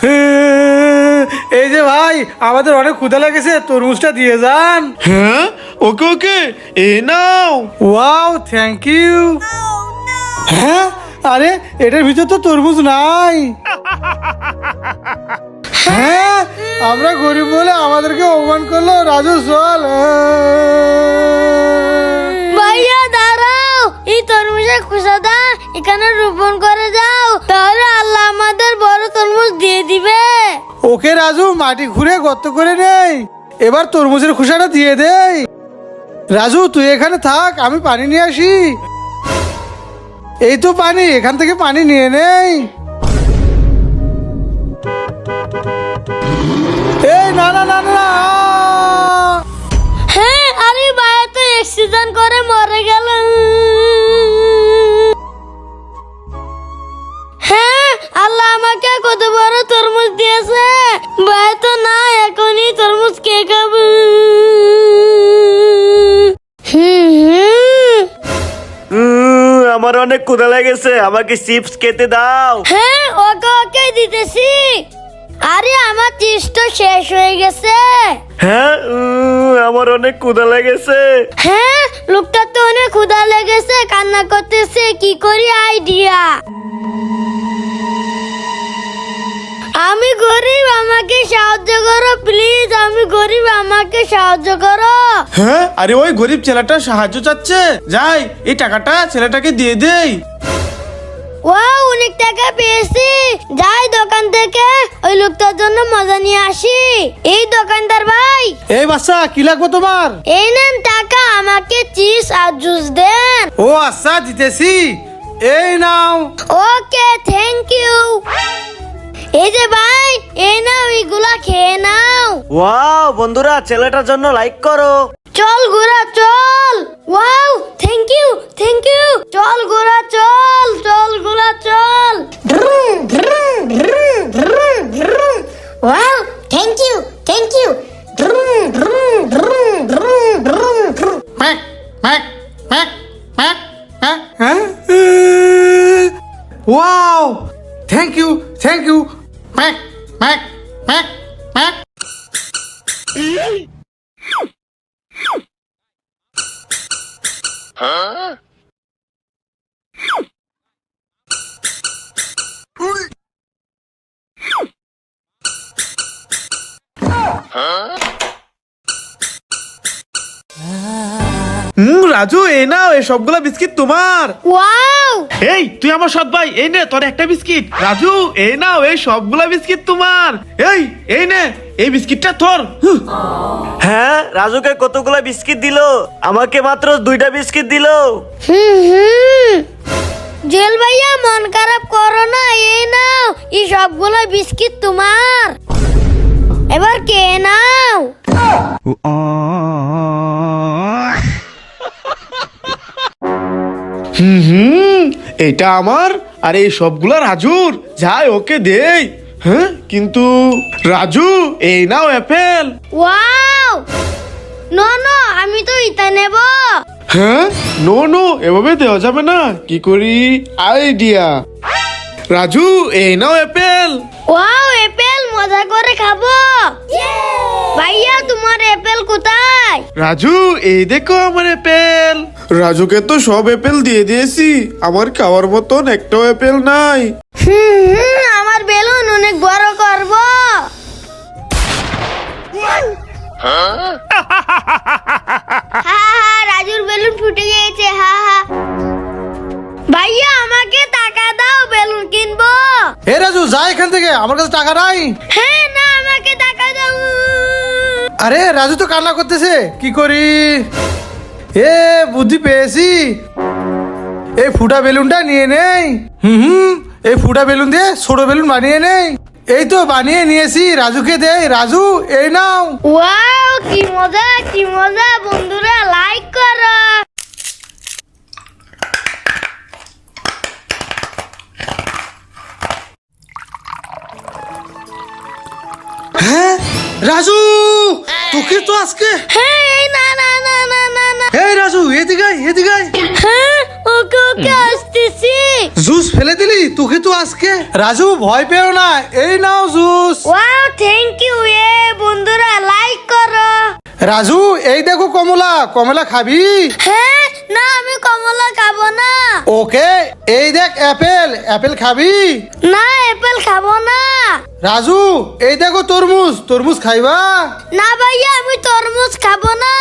এই যে ভাই আমাদের অনেক ক্ষুধা লেগেছে তরমুজটা দিয়ে যান। হ্যাঁ? ওকে ওকে এ নাও। ওয়াও থ্যাংক ইউ হ্যাঁ? আরে এটার ভিতর তো তরমুজ নাই। হ্যাঁ আমরা গরিব বলে আমাদেরকে অপমান করল রাজু চল। ওকে রাজু, মাটি ঘুরে গর্ত করে নেই। এবার তরমুজের খোসাটা দিয়ে দেই। রাজু, তুই এখানে থাক, আমি পানি নিয়ে আসি। এই তো পানি, এখান থেকে পানি নিয়ে নেই। এই, না না হ্যাঁ আরে ভাইয়া তো অ্যাক্সিডেন্ট করে মরে গেল কত বড় তরমুজ দিয়েছে? ভাই তো না এখনই তরমুজ কে খাবে। আমার অনেক ক্ষুধা লেগেছে আমাকে চিপস খেতে দাও। হ্যাঁ ওকে ওকে দিতেছি। আরে আমার চিজ তো শেষ হয়ে গেছে। হ্যাঁ আমার অনেক ক্ষুধা লেগেছে। হ্যাঁ লোকটা তো অনেক ক্ষুধা লেগেছে কান্না করতেছে কি করি আইডিয়া? আমি গরিব আমাকে সাহায্য করো প্লিজ আমি গরিব আমাকে সাহায্য করো। হ্যাঁ? আরে ওই গরিব ছেলেটা সাহায্য চাচ্ছে। যাই এই টাকাটা ছেলেটাকে দিয়ে দেই। ও অনেক টাকা পেয়েছি। যাই দোকান থেকে ওই লোকটার জন্য মজা নিয়ে আসি। এই দোকানদার ভাই। এই বাচ্চা কি লাগবে তোমার? এই নেন টাকা আমাকে চিজ আর জুস দেন। ও আচ্ছা দিতেছি। এই নাও। ওকে থ্যাংক ইউ এই যে ভাই এই নাও এগুলা খেয়ে নাও। ওয়াও বন্ধুরা ছেলেটার জন্য লাইক করো। চল ঘোরা চল। Wow thank you thank you চল ঘোরা চল চল ঘোরা চল। Wow thank you thank you হ্যাঁ wow thank you thank you Mac ম্যাক ম্যাক ম্যাক হুম রাজু এই নাও এই সবগুলা বিস্কিট তোমার। ওয়াও! এই তুই আমার সৎ ভাই এই নে তোর একটা বিস্কিট। রাজু এই নাও এই সবগুলা বিস্কিট তোমার। এই এই নে এই বিস্কিটটা তোর। হ্যাঁ রাজুকে কতগুলা বিস্কিট দিলো? আমাকে মাত্র দুইটা বিস্কিট দিলো। হুম হুম। জেল ভাইয়া মন খারাপ করো না এই নাও এই সবগুলো বিস্কিট তোমার। এবার কে নাও। হুম হুম এটা আমার আর এই সবগুলা রাজুর যাই ওকে দেই। হ্যাঁ কিন্তু রাজু এই নাও অ্যাপেল ওয়াও! নো নো আমি তো ইতা নেব। হ্যাঁ নো নো এভাবে দেওয়া যাবে না। কি করি? আইডিয়া। রাজু এই নাও অ্যাপেল ওয়াও অ্যাপেল মজা করে খাব। ভাইয়া তোমার অ্যাপেল কোথায়? রাজু এই দেখো আমার অ্যাপেল রাজুকে তো সব অ্যাপেল দিয়ে দিয়েছি। আমার খাওয়ার মতন একটাও অ্যাপেল নাই। হুম হুম আমার বেলুন অনেক বড় করব। হা হা রাজুর বেলুন ফুটে গিয়েছে হা হা। ভাইয়া আমাকে টাকা দাও বেলুন কিনবো। হে রাজু যা এখান থেকে আমার কাছে টাকা নাই। হ্যাঁ না আমাকে টাকা দাও। আরে রাজু তো কান্না করতেছে। কি করি? এ বুদ্ধি পেয়েছি। এই ফুটা বেলুনটা নিয়ে নেই। হুম হুম এই ফুটা বেলুন দিয়ে ছোট বেলুন বানিয়ে নেই। এই তো বানিয়ে নিয়েছি রাজুকে দে। রাজু এই নাও। ওয়াও কি মজা কি মজা বন্ধুরা লাইক করো। হ্যাঁ রাজু! তোকে তো আজকে হ্যাঁ এই না না না না না না। এই রাজু এদিকে আয়, এদিকে আয়। হ্যাঁ ওকে ওকে আসতেছি। জুস ফেলে দিলি? তোকে তো আজকে। রাজু ভয় পেও না। এই নাও juice. Juice wow thank you এ বন্ধুরা লাইক করো। রাজু এই দেখো কমলা। কমলা খাবি? হ্যাঁ না আমি কমলা খাব না। ওকে এই দেখ অ্যাপেল। অ্যাপেল খাবি? না অ্যাপেল খাব না। রাজু এই দেখো তরমুজ। তরমুজ খাইবা? না ভাইয়া আমি তরমুজ খাব না।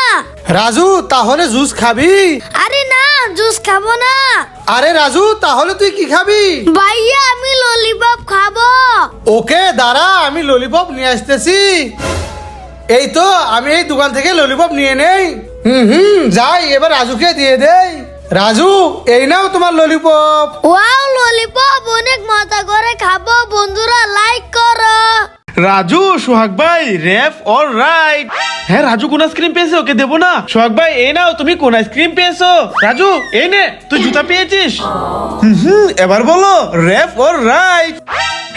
রাজু তাহলে জুস খাবি? আরে না জুস খাব না। আরে রাজু তাহলে তুই কি খাবি? ভাইয়া আমি ললিপপ খাব। ওকে দাঁড়া আমি ললিপপ নিয়ে আসতেছি। এই তো আমি এই দোকান থেকে ললিপপ নিয়ে নেই। হুম হুম, যাই, এবার রাজুকে দিয়ে দেই। রাজু, এই নাও তোমার ললিপপ ওয়াও ললিপপ অনেক মজা করে খাব। বন্ধুরা লাইক করো। রাজু সোহাগ ভাই রেফ অল রাইট হ্যাঁ রাজু কোন আইসক্রিম পেয়েছে? ওকে দেবো না। সোহাগ ভাই এই নাও তুমি কোন আইসক্রিম পেয়েছ? রাজু এই নে তুই জুতা পেয়েছিস? হুম, এবার বলো রেফ অল রাইট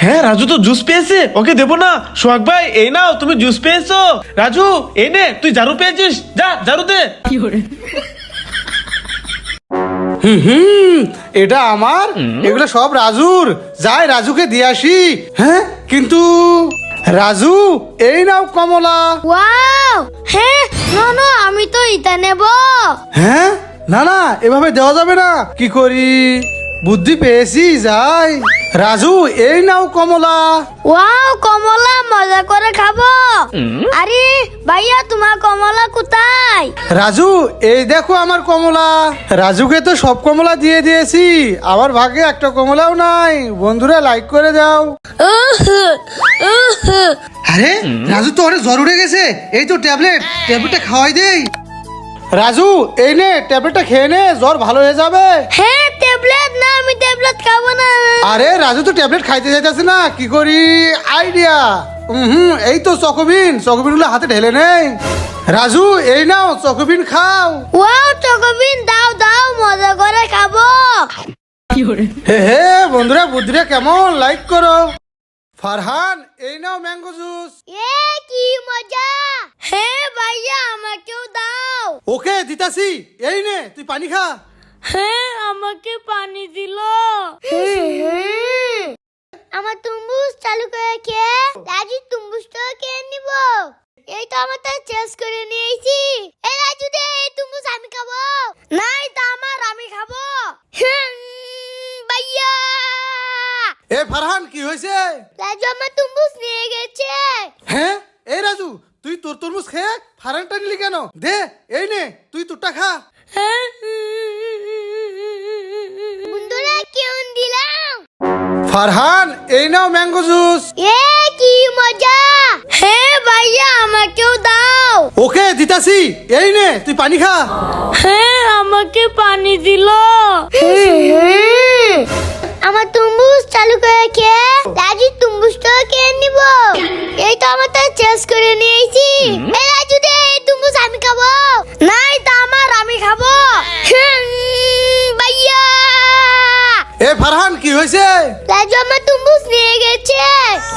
হ্যাঁ রাজু তো জুস পেয়েছে ওকে দেবো না। সোহাগ ভাই এই নাও তুমি জুস পেয়েছ। রাজু এই নে তুই ঝাড়ু পেয়েছিস। যা ঝাড়ু দে। কি হুম হুম এটা আমার এগুলো সব রাজুর। যাই রাজুকে দিয়ে আসি। হ্যাঁ কিন্তু রাজু এই নাও কমলা। ওয়াও! হ্যাঁ নো নো আমি তো ইটা নেব। হ্যাঁ? না না এভাবে দেওয়া যাবে না। কি করি? বুদ্ধি পেয়েছি যাই। রাজু এই নাও কমলা। ওয়াও কমলা মজা করে খাব। আরে ভাইয়া তোমার কমলা কোথায়? রাজু এই দেখো আমার কমলা। রাজুকে তো সব কমলা দিয়ে দিয়েছি। আমার ভাগে একটা কমলাও নাই। বন্ধুরা লাইক করে দাও। আরে রাজু তো অনেক জ্বর উঠে গেছে। এই তো ট্যাবলেট। ট্যাবলেটটা খাওয়াই দেই। রাজু এই নে ট্যাবলেটটা খেয়ে নে জ্বর ভালো হয়ে যাবে। হ্যাঁ ট্যাবলেট না আমি ট্যাবলেট খাব না। আরে রাজু তো ট্যাবলেট খাইতে যাইতেছে না কি করি? আইডিয়া। হুম এই তো চকবিন চকবিনগুলো হাতে ঢেলে নেই। রাজু এই নাও চকবিন খাও। ওয়াও চকোবিন দাও দাও মজা করে খাব। হে হে বন্ধুরা বুদ্ধিরা কেমন? লাইক করো। ফারহান এই নাও ম্যাঙ্গো জুস। এ কি মজা। হে ভাইয়া আমাকেও দাও। ওকে দিতাছি এই নে তুই পানি খা। হ্যাঁ আমাকে পানি দিল। আমার তুম্বুস চালু করে খেয়ে রাজু তুম্বুসটাও খেয়ে নিব। এই তো আমার তাই চেস করে নিয়েছি। এই রাজু দে এই তুম্বুস আমি খাব। নাই তা আমার আমি খাব। ভাইয়া। এ ফারহান কি হয়েছে? রাজু আমার তুম্বুস নিয়ে গেছে। হ্যাঁ? এই রাজু তুই তোর তরমুজ খেয়ে ফারহানটা নিলি কেন? দে এই নে তুই তোরটা খা। বন্ধুরা কেমন দিলাম? ফারহান এই নাও ম্যাঙ্গো জুস। এ কি মজা। হ্যাঁ ভাইয়া আমাকেও দাও। ওকে দিতাছি। এই নে তুই পানি খা। হ্যাঁ আমাকে পানি দিল আমার তুম্বুস চালু করে খেয়ে রাজু তুম্বুসটাও খেয়ে নিব এই তো আমার তাই চেস করে নিয়েছি। এই রাজু দে এই তুম্বুস আমি খাব। নাই তা আমার আমি খাব। ভাইয়া। এ ফারহান কি হয়েছে? রাজু আমার তুম্বুস নিয়ে গেছে।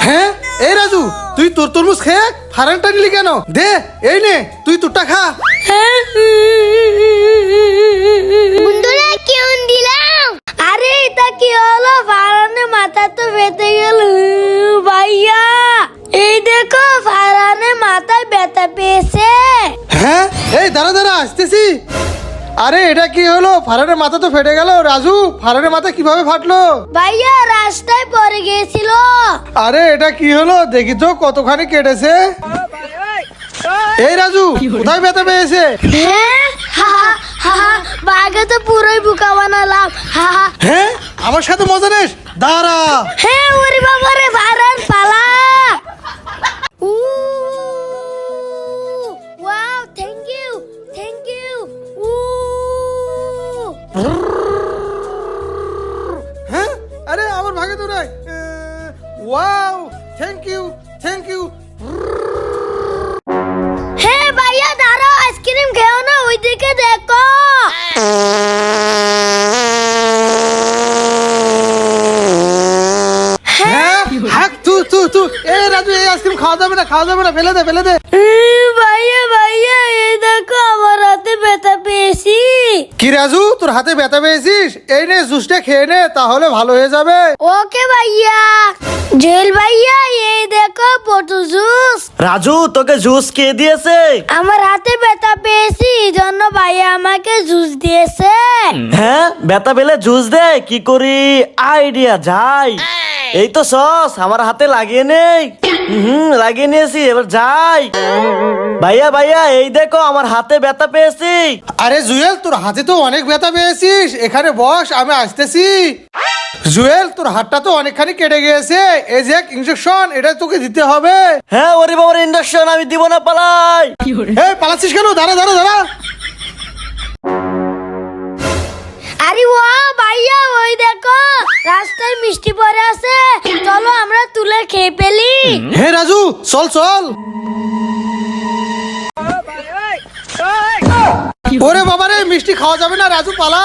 হ্যাঁ? এই রাজু তুই তোর তরমুজ খেয়ে ফারহানটা নিলি কেন? দে এই নে তুই তোরটা খা। বন্ধুরা কেমন দিলাম? আরে এটা কি হলো? ফারানে মাথা তো বেঁধে গেল ভাইয়া। এই দেখো ফারানে মাথায় ব্যথা পেয়েছে। হ্যাঁ? এই দাঁড়া দাঁড়া আসতেছি। আরে এটা কি হলো? ফারানের মাথা তো ফেটে গেল। রাজু ফারানের মাথা কীভাবে ফাটলো? ভাইয়া রাস্তায় পড়ে গিয়েছিল। আরে এটা কি হলো? দেখি তো কতখানি কেটেছে। এই রাজু কোথায় ব্যথা পেয়েছে? হ্যাঁ? হা হা, বাঘে তো পুরোই বুকা বানালাম। হা হা। হ্যাঁ? আমার সাথে মজা নেস? দাঁড়া। হ্যাঁ ওরে বাবা রে খাওয়া যাবে না ফেলে দে ফেলে দে। ভাইয়া ভাইয়া এই দেখো আমার হাতে ব্যথা পেয়েছি। কি রাজু তোর হাতে ব্যথা পেয়েছিস? এই নে জুসটা খেয়ে নে তাহলে ভালো হয়ে যাবে। ওকে ভাইয়া। জেল ভাইয়া এই দেখো রাজু তোকে জুস কে দিয়েছে? আমার হাতে ব্যথা পেয়েছি এই জন্য ভাইয়া আমাকে জুস দিয়েছে। হ্যাঁ বেতা পেলে জুস দে কি করি? আইডিয়া যাই। এই তো সস আমার হাতে লাগিয়ে নেই। হুম লাগিয়ে নিয়েছি এবার যাই। ভাইয়া ভাইয়া এই দেখো আমার হাতে ব্যথা পেয়েছি। আরে জুয়েল তোর হাতে তো অনেক ব্যথা পেয়েছিস। এখানে বস আমি আসতেছি। জুয়েল তোর হাতটা তো অনেকখানি কেটে গিয়েছে। এই যে ইনজেকশন এটা তোকে দিতে হবে। হ্যাঁ ওরে বাবার ইন্ডাকশন আমি দিব না পালাই। এই পালাচ্ছিস কেন? দাঁড়া দাঁড়া দাঁড়া। দেখো রাস্তায় মিষ্টি পড়ে আছে। চলো আমরা তুলে খেয়ে ফেলি। হে রাজু চল চল। ওরে বাবা রে মিষ্টি খাওয়া যাবে না রাজু পালা।